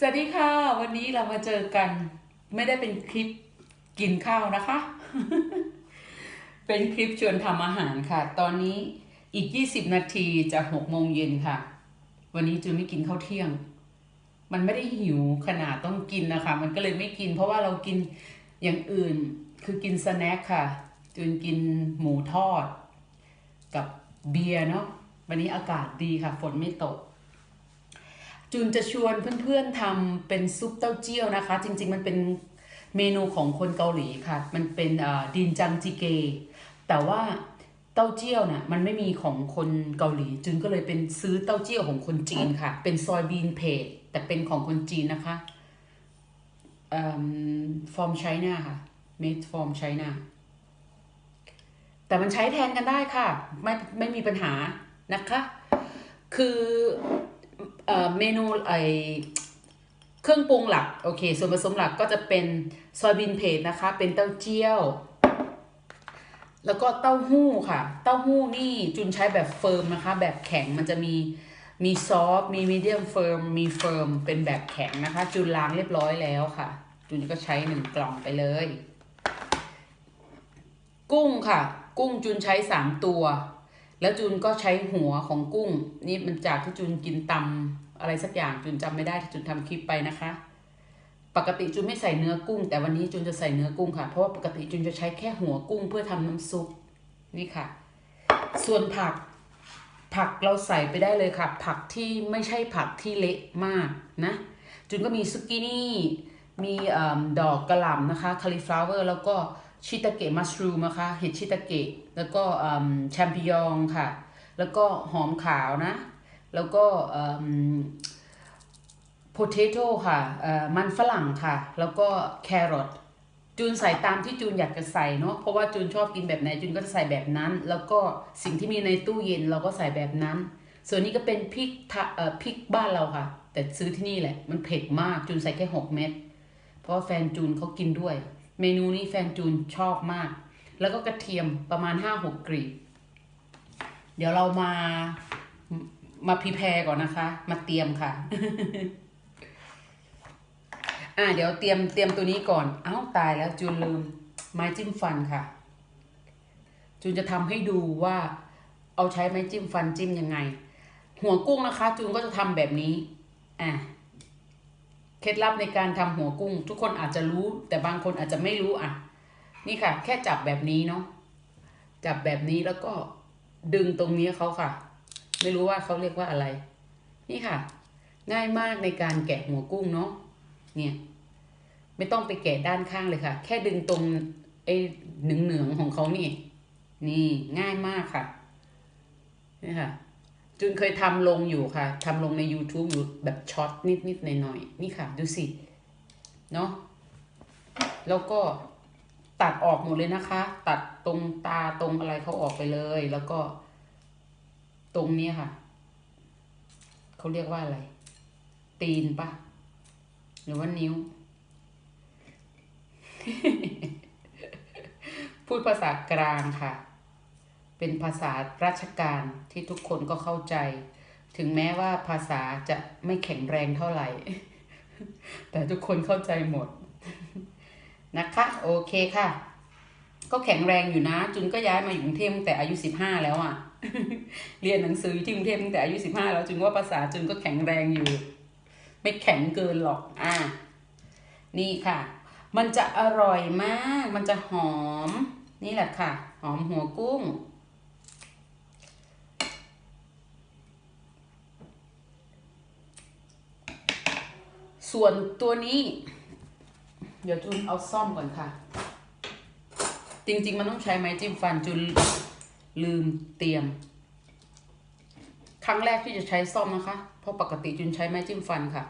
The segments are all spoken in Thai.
สวัสดีค่ะ วันนี้เรามาเจอกัน ไม่ได้เป็นคลิปกินข้าวนะคะ เป็นคลิปชวนทำอาหารค่ะ ตอนนี้อีก 20 นาทีจะ6โมงเย็นค่ะ วันนี้จูนไม่กินข้าวเที่ยง มันไม่ได้หิวขนาดต้องกินนะคะ มันก็เลยไม่กิน เพราะว่าเรากินอย่างอื่นคือกินสแน็คค่ะจูนกินหมูทอด กับเบียร์เนาะวันนี้อากาศดีค่ะ ฝนไม่ตก จูนจะชวนเพื่อนๆทำเป็นซุปเต้าเจี้ยวนะคะ จริง ๆ มันเป็นเมนูของคนเกาหลีค่ะ มันเป็นดินจังจิเก แต่ว่าเต้าเจี้ยวน่ะมันไม่มีของคนเกาหลีจูนก็เลยเป็นซื้อเต้าเจี้ยวของคนจีนค่ะ เป็นซอยบีนเพจแต่เป็นของคนจีนนะคะฟอร์มไชน่าค่ะ made from China แต่มันใช้แทนกันได้ค่ะ ไม่ไม่มีปัญหานะคะ คือ เมนูไอเครื่องปรุงหลักโอเค ส่วนผสมหลักก็จะเป็นซอยบินเพจนะคะ เป็นเต้าเจี้ยว แล้วก็เต้าหู้ค่ะ เต้าหู้นี่จุนใช้แบบเฟิร์มนะคะ แบบแข็งมันจะมีมีซอฟมีมีเดียมเฟิร์มมีเฟิร์มเป็นแบบแข็งนะคะ จุนล้างเรียบร้อยแล้วค่ะ จุนก็ใช้หนึ่งกล่องไปเลย กุ้งค่ะ กุ้งจุนใช้สามตัว แล้วจูนก็ใช้หัวของกุ้ง นี่มันจากที่จูนกินตำ อะไรสักอย่างจูนจำไม่ได้ที่จูนทำคลิปไปนะคะ ปกติจูนไม่ใส่เนื้อกุ้ง แต่วันนี้จูนจะใส่เนื้อกุ้งค่ะ เพราะว่าปกติจูนจะใช้แค่หัวกุ้งเพื่อทำน้ำซุปนี่ค่ะ ส่วนผักผักเราใส่ไปได้เลยค่ะ ผักที่ไม่ใช่ผักที่เละมากนะจูนก็มีซุกินี่มีอดอกกระหล่ำนะคะคาลิฟลาวเวอร์แล้วก็ชิตาเกะมัสรูมนะคะเห็ดชิตาเกะแล้วก็แชมปิยองค่ะ แล้วก็หอมขาวนะ แล้วก็โพเทโต้ค่ะมันฝรั่งค่ะ แล้วก็แครอทจูนใส่ตามที่จูนอยากจะใส่เนาะเพราะว่าจูนชอบกินแบบไหนจูนก็จะใส่แบบนั้น แล้วก็สิ่งที่มีในตู้เย็นเราก็ใส่แบบนั้น ส่วนนี้ก็เป็นพริกพริกบ้านเราค่ะ แต่ซื้อที่นี่แหละ มันเผ็ดมากจูนใส่แค่หกเม็ดเพราะว่าแฟนจูนเขากินด้วย เมนูนี้แฟนจูนชอบมาก แล้วก็กระเทียมประมาณห้าหกกรีบเดี๋ยวเรามา มาพิแพรก่อนนะคะ มาเตรียมค่ะ อ่า เดี๋ยวเตรียมเตรียมตัวนี้ก่อน เอ้าตายแล้วจูนลืม ไม้จิ้มฟันค่ะ จูนจะทำให้ดูว่า เอาใช้ไม้จิ้มฟันจิ้มยังไง หัวกุ้งนะคะ จูนก็จะทำแบบนี้ อ่าเคล็ดลับในการทำหัวกุ้ง ทุกคนอาจจะรู้ แต่บางคนอาจจะไม่รู้อะ นี่ค่ะ แค่จับแบบนี้เนาะจับแบบนี้แล้วก็ดึงตรงนี้เขาค่ะ ไม่รู้ว่าเขาเรียกว่าอะไร นี่ค่ะ ง่ายมากในการแกะหัวกุ้งเนาะเนี่ย ไม่ต้องไปแกะด้านข้างเลยค่ะ แค่ดึงตรงไอ้หนึ่งเหนืองของเขานี่ นี่ง่ายมากค่ะนี่ค่ะจุนเคยทำลงอยู่ค่ะทำลงใน YouTube อยู่แบบช็อตนิดๆหน่อยๆนี่ค่ะ ดูสิ เนาะแล้วก็ตัดออกหมดเลยนะคะ ตัดตรงตาตรงอะไรเขาออกไปเลย แล้วก็ ตรงนี้ค่ะ เขาเรียกว่าอะไร ตีนปะหรือว่านิ้ว พูดภาษากลางค่ะ เป็นภาษาราชการที่ทุกคนก็เข้าใจ ถึงแม้ว่าภาษาจะไม่แข็งแรงเท่าไหร่ แต่ทุกคนเข้าใจหมดนะคะ โอเคค่ะ ก็แข็งแรงอยู่นะ จุนก็ย้ายมาอยู่กรุงเทพตั้งแต่อายุสิบห้าแล้วอะ่ะ เรียนหนังสือที่กรุงเทพตั้งแต่อายุสิบห้าแล้วจุนว่าภาษาจุนก็แข็งแรงอยู่ ไม่แข็งเกินหรอกอ่านี่ค่ะ มันจะอร่อยมาก มันจะหอม นี่แหละค่ะ หอมหัวกุ้ง ส่วนตัวนี้ เดี๋ยวจุนเอาซ่อมก่อนค่ะ จริง ๆ มันต้องใช้ไม้จิ้มฟันจุน ลืมเตรียม ครั้งแรกที่จะใช้ซ่อมนะคะ เพราะปกติจุนใช้ไม้จิ้มฟันค่ะ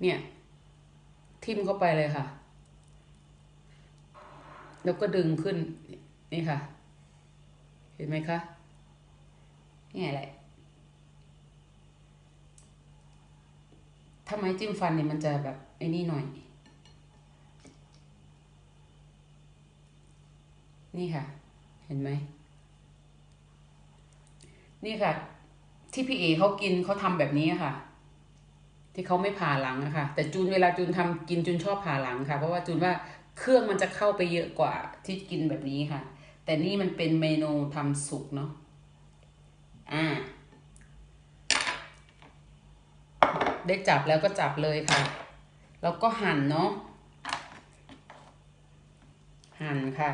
เนี่ย ทิ่มเข้าไปเลยค่ะ แล้วก็ดึงขึ้น นี่ค่ะ เห็นไหมคะ นี่แหละถ้าไม้จิ้มฟันเนี่ยมันจะแบบไอ้นี่หน่อย นี่ค่ะ เห็นไหม นี่ค่ะ ที่พี่เอเขากินเขาทำแบบนี้ค่ะ ที่เขาไม่ผ่าหลังอะค่ะแต่จูนเวลาจูนทำกินจูนชอบผ่าหลังค่ะ เพราะว่าจูนว่าเครื่องมันจะเข้าไปเยอะกว่าที่กินแบบนี้ค่ะ แต่นี่มันเป็นเมนูทำสุกเนาะอ่าได้จับแล้วก็จับเลยค่ะ แล้วก็หั่นเนาะ หั่นค่ะ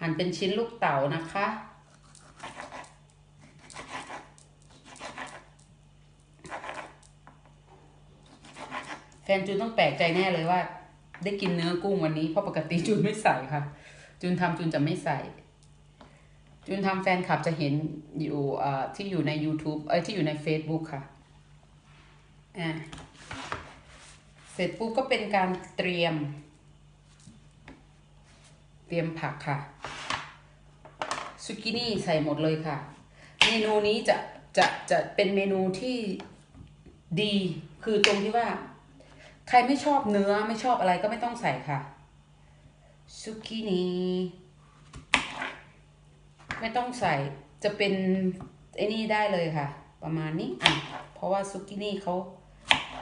หั่นเป็นชิ้นลูกเต๋านะคะ นจูนต้องแปลกใจแน่เลยว่า ได้กินเนื้อกุ้งวันนี้เพราะปกติจูนไม่ใส่ค่ะ จูนทำจูนจะไม่ใส่ จูนทำแฟนคลับจะเห็นอยู่เอ่อที่อยู่ใน YouTube เอ้ยที่อยู่ใน Facebook ค่ะอ่าเสร็จปุ๊บก็เป็นการเตรียม เตรียมผักค่ะซุกินี่ใส่หมดเลยค่ะ เมนูนี้จะจะจะเป็นเมนูที่ดี คือตรงที่ว่า ใครไม่ชอบเนื้อไม่ชอบอะไรก็ไม่ต้องใส่ค่ะซุกินีไม่ต้องใส่จะเป็นไอ้นี่ได้เลยค่ะ ประมาณนี้อะเพราะว่าซุกินี่เขา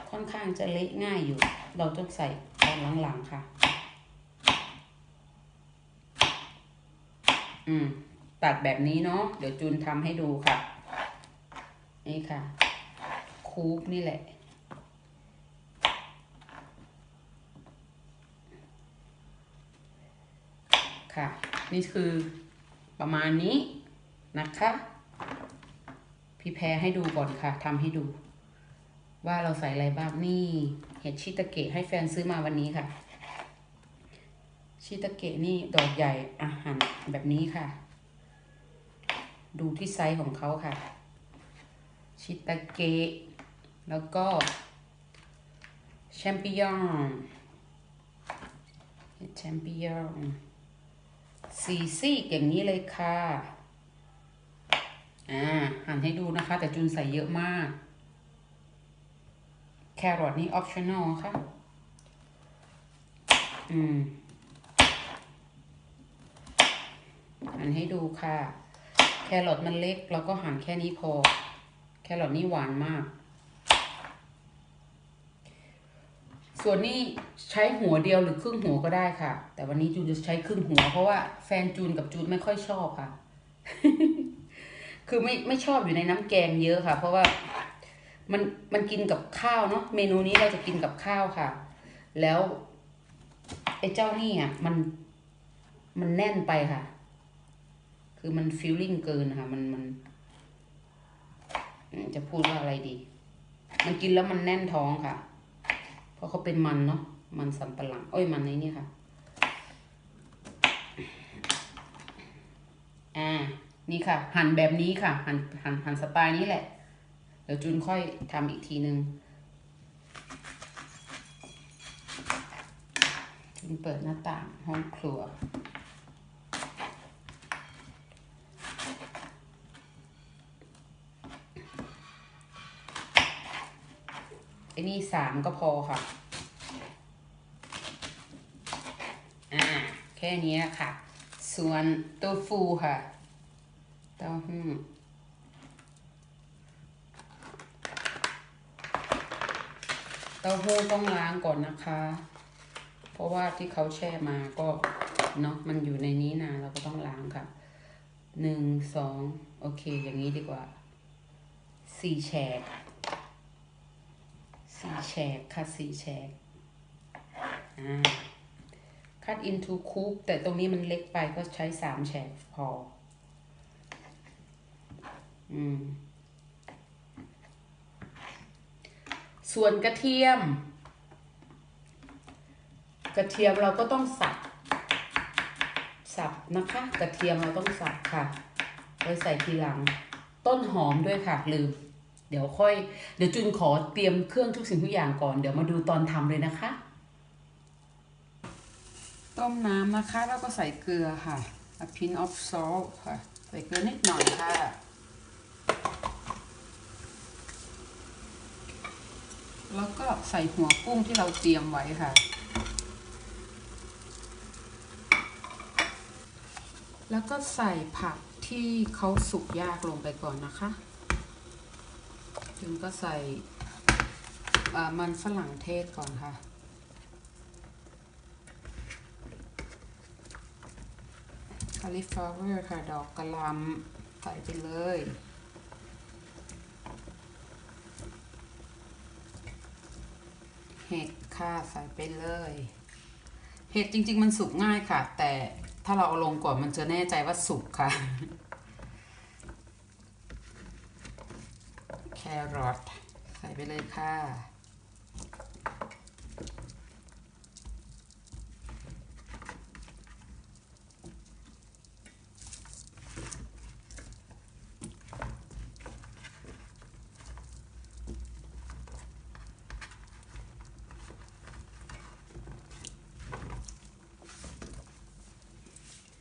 ค่อนข้างจะเละง่ายอยู่ เราต้องใส่ตอนหลังๆค่ะ อืมตัดแบบนี้เนาะเดี๋ยวจูนทำให้ดูค่ะ นี่ค่ะ คูปนี่แหละ ค่ะ นี่คือประมาณนี้นะคะ พี่แพรให้ดูก่อนค่ะทำให้ดู ว่าเราใส่อะไรบ้างนี่ เห็ดชิตาเกะให้แฟนซื้อมาวันนี้ค่ะ ชิตาเกะนี่ดอกใหญ่อาหารแบบนี้ค่ะ ดูที่ไซส์ของเขาค่ะ ชิตาเกะแล้วก็แชมปิญอนเห็ดแชมปิญอน สีซีกอย่างนี้เลยค่ะ อ่าหั่นให้ดูนะคะ แต่จุนใส่เยอะมาก แครอทนี่ออปชั่นอลค่ะ อืมหั่นให้ดูค่ะ แครอทมันเล็กเราก็หั่นแค่นี้พอ แครอทนี่หวานมาก ส่วนนี้ใช้หัวเดียวหรือครึ่งหัวก็ได้ค่ะ แต่วันนี้จูนจะใช้ครึ่งหัว เพราะว่าแฟนจูนกับจูนไม่ค่อยชอบค่ะ คือไม่ไม่ชอบอยู่ในน้ำแกงเยอะค่ะ เพราะว่ามันมันกินกับข้าวเนาะเมนูนี้เราจะกินกับข้าวค่ะ แล้วไอ้เจ้านี่อะมันมันแน่นไปค่ะ คือมันฟิลลิ่งเกินค่ะ มันมันจะพูดว่าอะไรดี มันกินแล้วมันแน่นท้องค่ะ เพราะเขาเป็นมันเนาะมันสำปะหลัง เอ้ยมันในนี่ค่ะ อ่า นี่ค่ะ หั่นแบบนี้ค่ะ หั่นหั่นหั่นสไตล์นี้แหละ เดี๋ยวจุนค่อยทำอีกทีนึงจุนเปิดหน้าต่างห้องครัว อ้นี่สามก็พอค่ะ อ่า แค่นี้ค่ะ ส่วนโตัวฟูค่ะเต้าหู้เต้าหู้ต้องล้างก่อนนะคะ เพราะว่าที่เขาแช่มาก็เนาะมันอยู่ในนี้นานเราก็ต้องล้างค่ะหนึ่งสองโอเค อย่างนี้ดีกว่าสี่แฉก สีแฉกค่ะสีแฉกอ่า cut into cube แต่ตรงนี้มันเล็กไปก็ใช้สามแฉกพอ อืม ส่วนกระเทียม กระเทียมเราก็ต้องสับ สับนะคะ กระเทียมเราต้องสับค่ะไว้ใส่ทีหลัง ต้นหอมด้วยค่ะลืม เดี๋ยวค่อย เดี๋ยวจุนขอเตรียมเครื่องทุกสิ่งทุกอย่างก่อน เดี๋ยวมาดูตอนทำเลยนะคะ ต้มน้ำนะคะ แล้วก็ใส่เกลือค่ะ a pinch of salt ค่ะ ใส่เกลือนิดหน่อยค่ะ แล้วก็ใส่หัวกุ้งที่เราเตรียมไว้ค่ะ แล้วก็ใส่ผักที่เขาสุกยากลงไปก่อนนะคะ ถึงก็ใส่มันฝรั่งเทศก่อนค่ะ คาลิฟลาเวอร์ค่ะ ดอกกระลำใส่ไปเลยเห็ดค่ะใส่ไปเลย เห็ดจริง ๆ มันสุกง่ายค่ะ แต่ถ้าเราเอาลงก่อนมันจะแน่ใจว่าสุกค่ะ แค รอทใส่ไปเลยค่ะ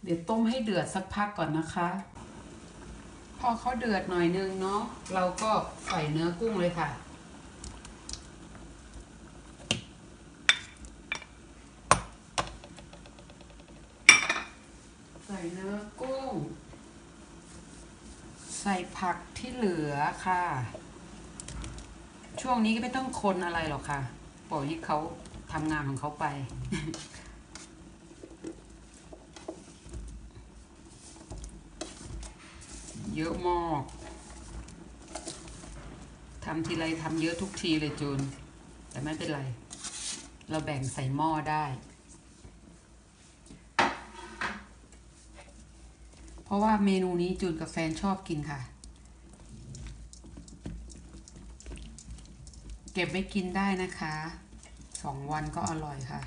เดี๋ยวต้มให้เดือดสักพักก่อนนะคะ อเขาเดือดหน่อยนึงเนาะเราก็ใส่เนื้อกุ้งเลยค่ะ ใส่เนื้อกุ้ง ใส่ผักที่เหลือค่ะ ช่วงนี้ก็ไม่ต้องคนอะไรหรอกค่ะปล่อยให้เขาทำงานของเขาไป เยอะมากทำทีไรทำเยอะทุกทีเลยจูน แต่ไม่เป็นไร เราแบ่งใส่หม้อได้ เพราะว่าเมนูนี้จูนกับแฟนชอบกินค่ะ เก็บไว้กินได้นะคะสองวันก็อร่อยค่ะ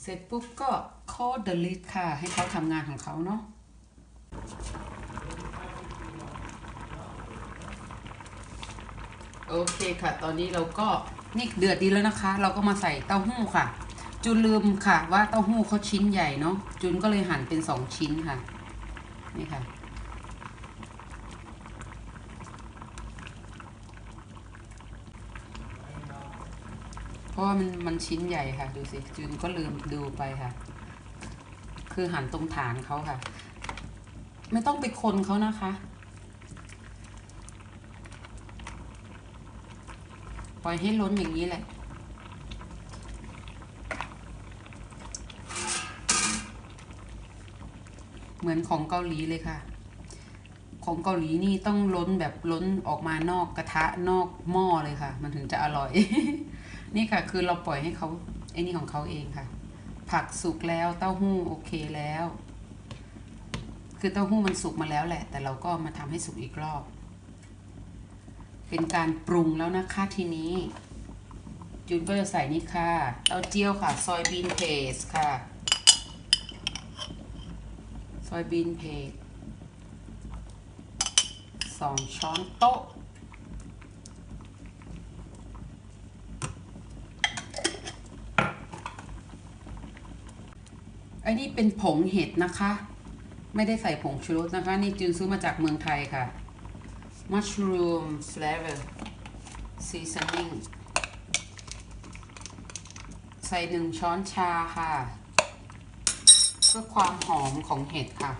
เสร็จปุ๊บก็ โคด delete ค่ะ ให้เขาทำงานของเขาเนาะโอเคค่ะ ตอนนี้เราก็นี่เดือดดีแล้วนะคะ เราก็มาใส่เต้าหู้ค่ะ จุนลืมค่ะ ว่าเต้าหู้เขาชิ้นใหญ่เนาะจุนก็เลยหั่นเป็นสองชิ้นค่ะ นี่ค่ะ เพราะว่ามันมันชิ้นใหญ่ค่ะ ดูสิ จุนก็ลืมดูไปค่ะ คือหั่นตรงฐานเขาค่ะ ไม่ต้องไปคนเขานะคะ ปล่อยให้ล้นอย่างนี้แหละเหมือนของเกาหลีเลยค่ะ ของเกาหลีนี่ต้องล้นแบบล้นออกมานอกกระทะนอกหม้อเลยค่ะ มันถึงจะอร่อย นี่ค่ะ คือเราปล่อยให้เขาไอ้นี่ของเขาเองค่ะ ผักสุกแล้วเต้าหู้โอเคแล้ว คือเต้าหู้มันสุกมาแล้วแหละ แต่เราก็มาทำให้สุกอีกรอบ เป็นการปรุงแล้วนะคะทีนี้จูนก็จะใส่นี่ค่ะเต้าเจี้ยวค่ะ ซอยบีนเพสค่ะ ซอยบีนเพสสองช้อนโต๊ะ อ้นี่เป็นผงเห็ดนะคะ ไม่ได้ใส่ผงชูรสนะคะ นี่จูนซื้อมาจากเมืองไทยค่ะ mushroom flavor seasoning ใส่หนึ่งช้อนชาค่ะ เพื่อความหอมของเห็ดค่ะ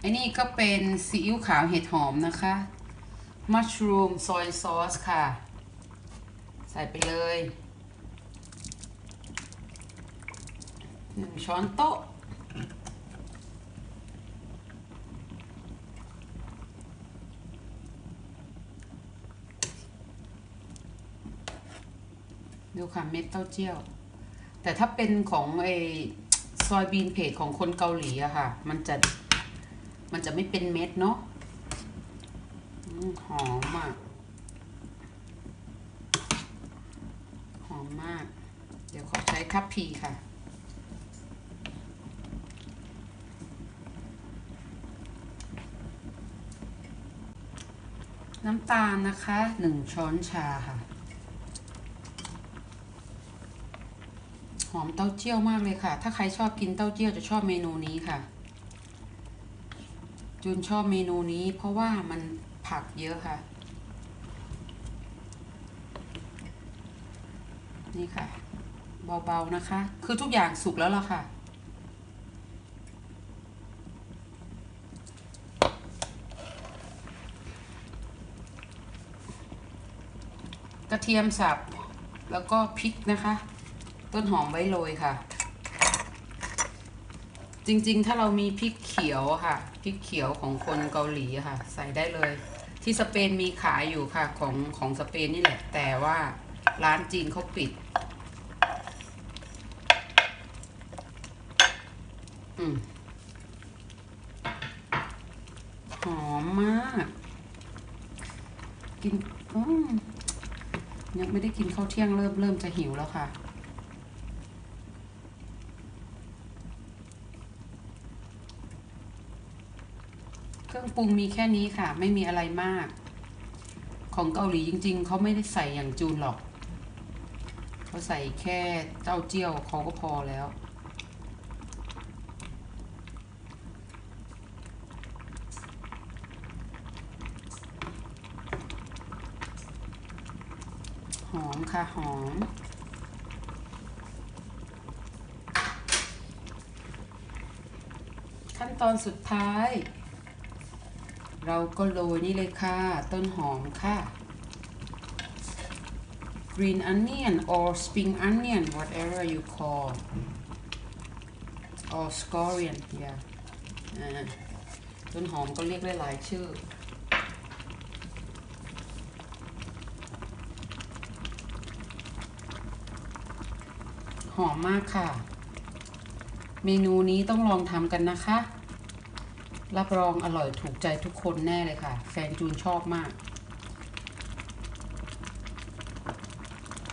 ไอ้นี่ก็เป็นซีอิ๊วขาวเห็ดหอมนะคะ mushroom soy sauce ค่ะ ใส่ไปเลย หนึ่งช้อนโต๊ะ ดูค่ะเม็ดเต้าเจี้ยว แต่ถ้าเป็นของไอซอยบีนเพจของคนเกาหลีอะค่ะ มันจะ มันจะไม่เป็นเม็ดเนาะหอมมากหอมมาก เดี๋ยวขอใช้ทัพพีค่ะ น้ำตาลนะคะหนึ่งช้อนชาค่ะ หอมเต้าเจี้ยวมากเลยค่ะ ถ้าใครชอบกินเต้าเจี้ยวจะชอบเมนูนี้ค่ะจูนชอบเมนูนี้เพราะว่ามันผักเยอะค่ะ นี่ค่ะ เบาๆนะคะ คือทุกอย่างสุกแล้วล่ะค่ะ กระเทียมสับ แล้วก็พริกนะคะ ต้นหอมไว้โรยค่ะ จริงๆ ถ้าเรามีพริกเขียวค่ะ พริกเขียวของคนเกาหลีค่ะ ใส่ได้เลย ที่สเปนมีขายอยู่ค่ะของของสเปนนี่แหละ แต่ว่าร้านจีนเขาปิด อืม หอมมาก กินอืมยังไม่ได้กินข้าวเที่ยงเริ่มเริ่มจะหิวแล้วค่ะ เครื่องปรุงมีแค่นี้ค่ะ ไม่มีอะไรมาก ของเกาหลีจริง ๆ เขาไม่ได้ใส่อย่างจูนหรอก เขาใส่แค่เต้าเจี้ยวเขาก็พอแล้ว ค่ะหอม ขั้นตอนสุดท้าย เราก็โรยนี่เลยค่ะ ต้นหอมค่ะ green onion or spring onion whatever you call or scallion yeah อ่าต้นหอมก็เรียกได้หลายชื่อ หอมมากค่ะ เมนูนี้ต้องลองทำกันนะคะ รับรองอร่อยถูกใจทุกคนแน่เลยค่ะ แฟนจูนชอบมาก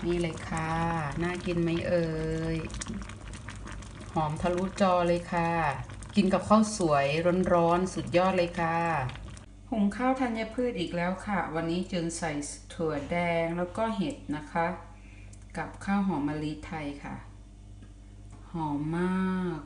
นี่เลยค่ะ น่ากินไหมเอ่ย หอมทะลุจอเลยค่ะ กินกับข้าวสวยร้อนๆสุดยอดเลยค่ะหุงข้าวธัญพืชอีกแล้วค่ะ วันนี้จูนใส่ถั่วแดงแล้วก็เห็ดนะคะ กับข้าวหอมมะลิไทยค่ะ หอมมาก